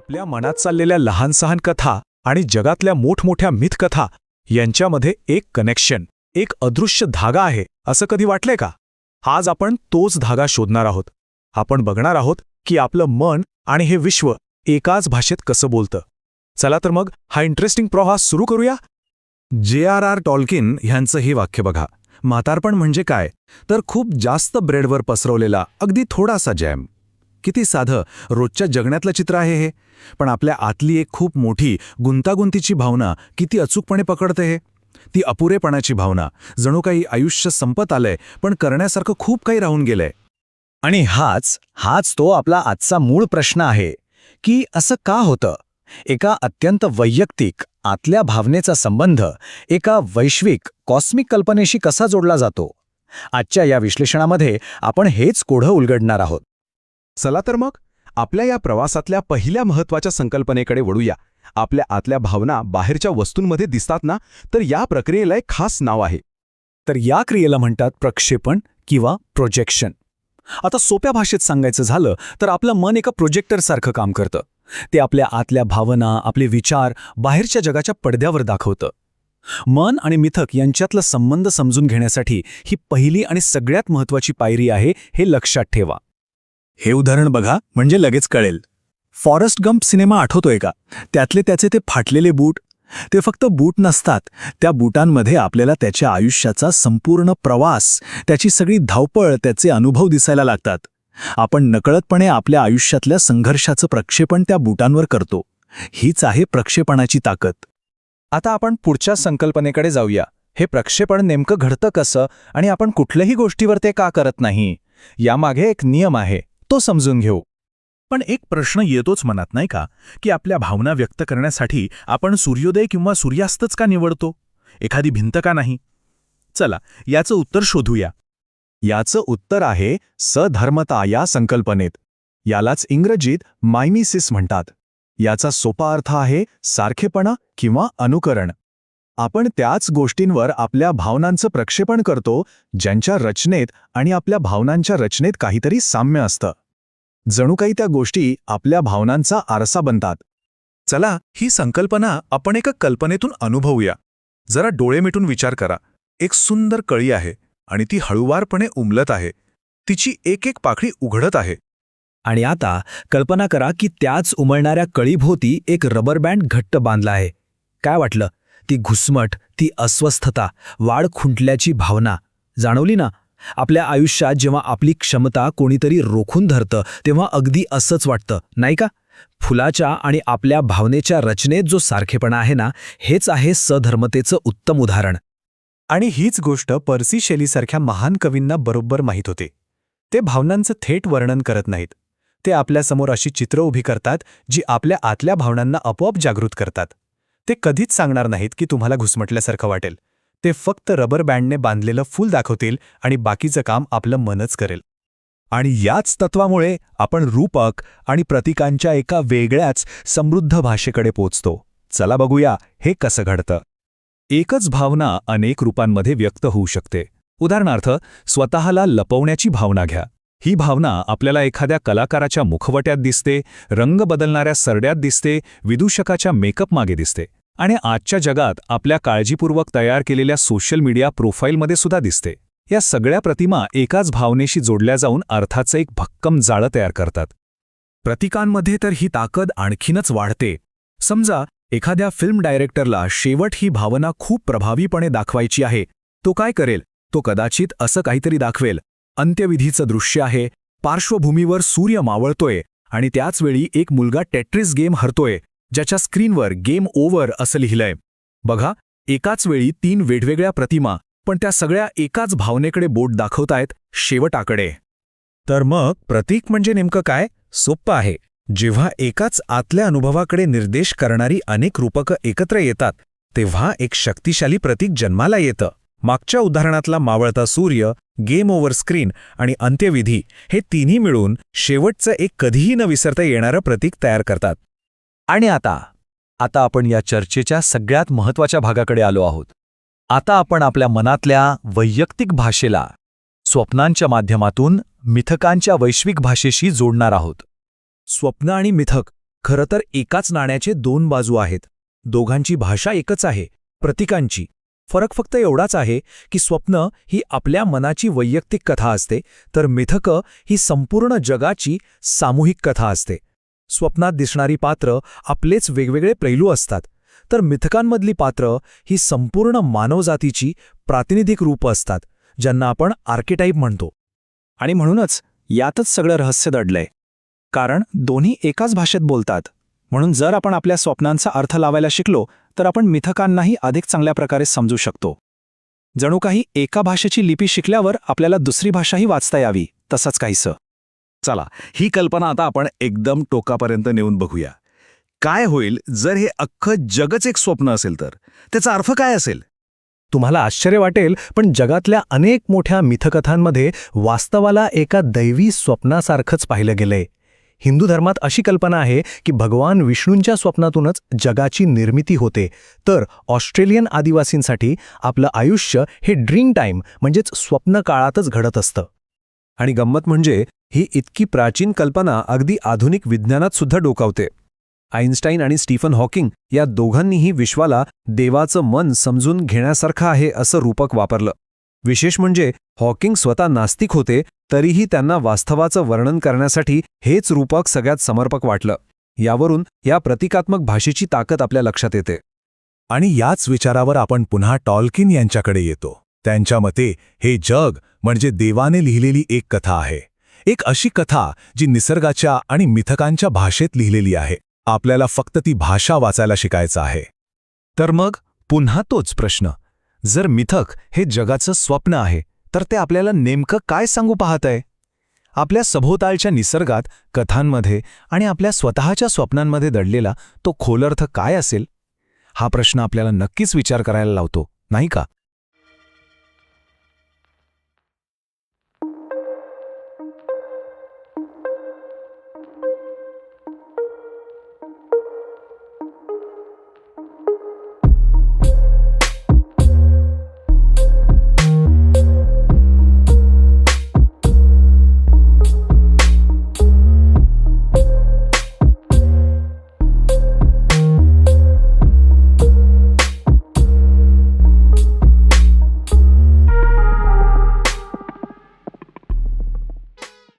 आपल्या मनात चाललेल्या लहान सहान कथा आणि जगातल्या मोठमोठ्या मिथकथा यांच्यामध्ये एक कनेक्शन एक अदृश्य धागा आहे असं कधी वाटलंय का? आज आपण तोच धागा शोधणार आहोत. आपण बघणार आहोत की आपलं मन आणि हे विश्व एकाच भाषेत कसं बोलतं. चला तर मग हा इंटरेस्टिंग प्रवास सुरू करूया. जे आर आर टॉल्किन ह्यांचं हे वाक्य बघा. म्हातारपण म्हणजे काय? तर खूप जास्त ब्रेडवर पसरवलेला अगदी थोडासा जॅम. किती साधं. रोजच्या जगण्यातलं चित्र आहे हे. पण आपल्या आतली एक खूप मोठी गुंतागुंतीची भावना किती अचूकपणे पकडते हे. ती अपुरेपणाची भावना. जणू काही आयुष्य संपत आलंय पण करण्यासारखं खूप काही राहून गेलंय. आणि हाच हाच तो आपला आजचा मूळ प्रश्न आहे की असं का होतं? एका अत्यंत वैयक्तिक आतल्या भावनेचा संबंध एका वैश्विक कॉस्मिक कल्पनेशी कसा जोडला जातो? आजच्या या विश्लेषणामध्ये आपण हेच कोढं उलगडणार आहोत. चला तर मग आपल्या या प्रवासातल्या पहिल्या महत्त्वाच्या संकल्पनेकडे वळूया. आपल्या आतल्या भावना बाहेरच्या वस्तूंमध्ये दिसतात ना तर या प्रक्रियेला एक खास नाव आहे. तर या क्रियेला म्हणतात प्रक्षेपण किंवा प्रोजेक्शन आता सोप्या भाषेत सांगायचं झालं तर आपलं मन एका प्रोजेक्टरसारखं काम करतं. ते आपल्या आतल्या भावना आपले विचार बाहेरच्या जगाच्या पडद्यावर दाखवतं. मन आणि मिथक यांच्यातला संबंध समजून घेण्यासाठी ही पहिली आणि सगळ्यात महत्वाची पायरी आहे हे लक्षात ठेवा. हे उदाहरण बघा म्हणजे लगेच कळेल. फॉरेस्ट गंप सिनेमा आठवतोय का? त्यातले त्याचे ते फाटलेले बूट. ते फक्त बूट नसतात त्या बूटांमध्ये आपल्याला त्याच्या आयुष्याचा संपूर्ण प्रवास त्याची सगळी धावपळ त्याचे अनुभव दिसायला लागतात. आपण नकळतपणे आपल्या आयुष्यातल्या संघर्षाचं प्रक्षेपण त्या बूटांवर करतो. हीच आहे प्रक्षेपणाची ताकद. आता आपण पुढच्या संकल्पनेकडे जाऊया. हे प्रक्षेपण नेमकं घडतं कसं आणि आपण कुठल्याही गोष्टीवर ते का करत नाही? यामागे एक नियम आहे. तो समजून घेऊ. पण एक प्रश्न येतोच मनात नाही का? की आपल्या भावना व्यक्त करण्यासाठी आपण सूर्योदय किंवा सूर्यास्तच का निवडतो? एखादी भिंत का नाही? चला याचं उत्तर शोधूया. याचं उत्तर आहे सधर्मता या संकल्पनेत. यालाच इंग्रजीत मायमिसिस म्हणतात. याचा सोपा अर्थ आहे सारखेपणा किंवा अनुकरण. आपण त्याच गोष्टींवर आपल्या भावनांचं प्रक्षेपण करतो ज्यांच्या रचनेत आणि आपल्या भावनांच्या रचनेत काहीतरी साम्य असतं. जणू काही त्या गोष्टी आपल्या भावनांचा आरसा बनतात. चला ही संकल्पना आपण एका कल्पनेतून अनुभवूया. जरा डोळे मिटून विचार करा. एक सुंदर कळी आहे आणि ती हळुवारपणे उमलत आहे. तिची एक एक पाखळी उघडत आहे. आणि आता कल्पना करा की त्याच उमळणाऱ्या कळीभोवती एक रबर बँड घट्ट बांधला आहे. काय वाटलं? ती घुसमट ती अस्वस्थता वाढ खुंटल्याची भावना. जाणवली ना? आपल्या आयुष्यात जेव्हा आपली क्षमता कोणीतरी रोखून धरतं तेव्हा अगदी असंच वाटतं नाही का? फुलाच्या आणि आपल्या भावनेच्या रचनेत जो सारखेपणा आहे ना हेच आहे सधर्मतेचं उत्तम उदाहरण. आणि हीच गोष्ट पर्सी शैलीसारख्या महान कवींना बरोबर माहीत होते. ते भावनांचं थेट वर्णन करत नाहीत. ते आपल्यासमोर अशी चित्र उभी करतात जी आपल्या आतल्या भावनांना आपोआप जागृत करतात. ते कधीच सांगणार नाहीत की तुम्हाला घुसमटल्यासारखं वाटेल. ते फक्त रबर बँडने बांधलेलं फूल दाखवतील आणि बाकीचं काम आपलं मनच करेल. आणि याच तत्वामुळे आपण रूपक आणि प्रतीकांच्या एका वेगळ्याच समृद्ध भाषेकडे पोचतो. चला बघूया हे कसं घडतं. एकच भावना अनेक रूपांमध्ये व्यक्त होऊ शकते. उदाहरणार्थ स्वतःला लपवण्याची भावना घ्या. ही भावना आपल्याला एखाद्या कलाकाराच्या मुखवट्यात दिसते रंग बदलणाऱ्या सरड्यात दिसते विदूषकाच्या मेकअप मागे दिसते. आणि आजच्या जगात आपल्या काळजीपूर्वक तयार केलेल्या सोशल मीडिया प्रोफाईलमध्ये सुद्धा दिसते. या सगळ्या प्रतिमा एकाच भावनेशी जोडल्या जाऊन अर्थाचं एक भक्कम जाळं तयार करतात. प्रतिकांमध्ये तर ही ताकद आणखीनच वाढते. समजा एखाद्या फिल्म डायरेक्टरला शेवट ही भावना खूप प्रभावीपणे दाखवायची आहे. तो काय करेल? तो कदाचित असं काहीतरी दाखवेल. अंत्यविधीचं दृश्य आहे. पार्श्वभूमीवर सूर्य मावळतोय आणि त्याचवेळी एक मुलगा टेट्रिस गेम हरतोय. ज्याच्या स्क्रीनवर गेम ओव्हर असं लिहिलंय. बघा एकाच वेळी तीन वेगवेगळ्या प्रतिमा पण त्या सगळ्या एकाच भावनेकडे बोट दाखवतायत शेवटाकडे तर मग प्रतीक म्हणजे नेमकं काय? सोप्पं आहे. जेव्हा एकाच आतल्या अनुभवाकडे निर्देश करणारी अनेक रूपकं एकत्र येतात तेव्हा एक शक्तिशाली प्रतीक जन्माला येतं. मागच्या उदाहरणातला मावळता सूर्य गेम ओव्हर स्क्रीन आणि अंत्यविधी हे तिन्ही मिळून शेवटचं एक कधीही न विसरता येणारं प्रतीक तयार करतात. आणि आता आता आपण या चर्चेच्या सगळ्यात महत्त्वाच्या भागाकडे आलो आहोत. आता आपण आपल्या मनातल्या वैयक्तिक भाषेला स्वप्नांच्या माध्यमातून मिथकांच्या वैश्विक भाषेशी जोडणार आहोत. स्वप्न आणि मिथक खरं तर एकाच नाण्याचे दोन बाजू आहेत. दोघांची भाषा एकच आहे प्रतीकांची. फरक फक्त एवढाच आहे की स्वप्न ही आपल्या मनाची वैयक्तिक कथा असते तर मिथकं ही संपूर्ण जगाची सामूहिक कथा असते. स्वप्नात दिसणारी पात्र आपलेच वेगवेगळे पैलू असतात. तर मिथकांमधली पात्र ही संपूर्ण मानवजातीची प्रातिनिधिक रूपं असतात ज्यांना आपण आर्किटाईप म्हणतो. आणि म्हणूनच यातच सगळं रहस्य दडलंय. कारण दोन्ही एकाच भाषेत बोलतात. म्हणून जर आपण आपल्या स्वप्नांचा अर्थ लावायला शिकलो तर आपण मिथकांनाही अधिक चांगल्या प्रकारे समजू शकतो. जणू काही एका भाषेची लिपी शिकल्यावर आपल्याला दुसरी भाषाही वाचता यावी तसंच काहीसं. चला ही कल्पना आता आपण एकदम टोकापर्यंत नेऊन बघूया. काय होईल जर हे अख्खं जगच एक स्वप्न असेल तर? त्याचा अर्थ काय असेल? तुम्हाला आश्चर्य वाटेल पण जगातल्या अनेक मोठ्या मिथकथांमध्ये वास्तवाला एका दैवी स्वप्नासारखंच पाहिलं गेलंय. हिंदू धर्मात अशी कल्पना आहे की भगवान विष्णूंच्या स्वप्नातूनच जगाची निर्मिती होते. तर ऑस्ट्रेलियन आदिवासींसाठी आपलं आयुष्य हे ड्रीम टाईम म्हणजेच स्वप्न काळातच घडत असतं. आणि गंमत म्हणजे ही इतकी प्राचीन कल्पना अगदी आधुनिक विज्ञानात सुद्धा डोकावते. आईन्स्टाईन आणि स्टीफन हॉकिंग या दोघांनीही विश्वाला देवाचं मन समजून घेण्यासारखं आहे असं रूपक वापरलं. विशेष म्हणजे हॉकिंग स्वतः नास्तिक होते तरीही त्यांना वास्तवाचं वर्णन करण्यासाठी हेच रूपक सगळ्यात समर्पक वाटलं. यावरून या प्रतिकात्मक भाषेची ताकद आपल्या लक्षात येते. आणि याच विचारावर आपण पुन्हा टॉल्किन यांच्याकडे येतो. त्यांच्या मते हे जग म्हणजे देवाने लिहिलेली एक कथा आहे. एक अशी कथा जी निसर्गाच्या आणि मिथकांच्या भाषेत लिहिलेली आहे. आपल्याला फक्त ती भाषा वाचायला शिकायचं आहे. तर मग पुन्हा तोच प्रश्न. जर मिथक हे जगाचं स्वप्न आहे तर ते आपल्याला नेमकं काय सांगू पाहत आहे आपल्या सभोवतालच्या निसर्गात कथांमध्ये आणि आपल्या स्वतःच्या स्वप्नांमध्ये दडलेला तो खोलर्थ काय असेल? हा प्रश्न आपल्याला नक्कीच विचार करायला लावतो नाही का?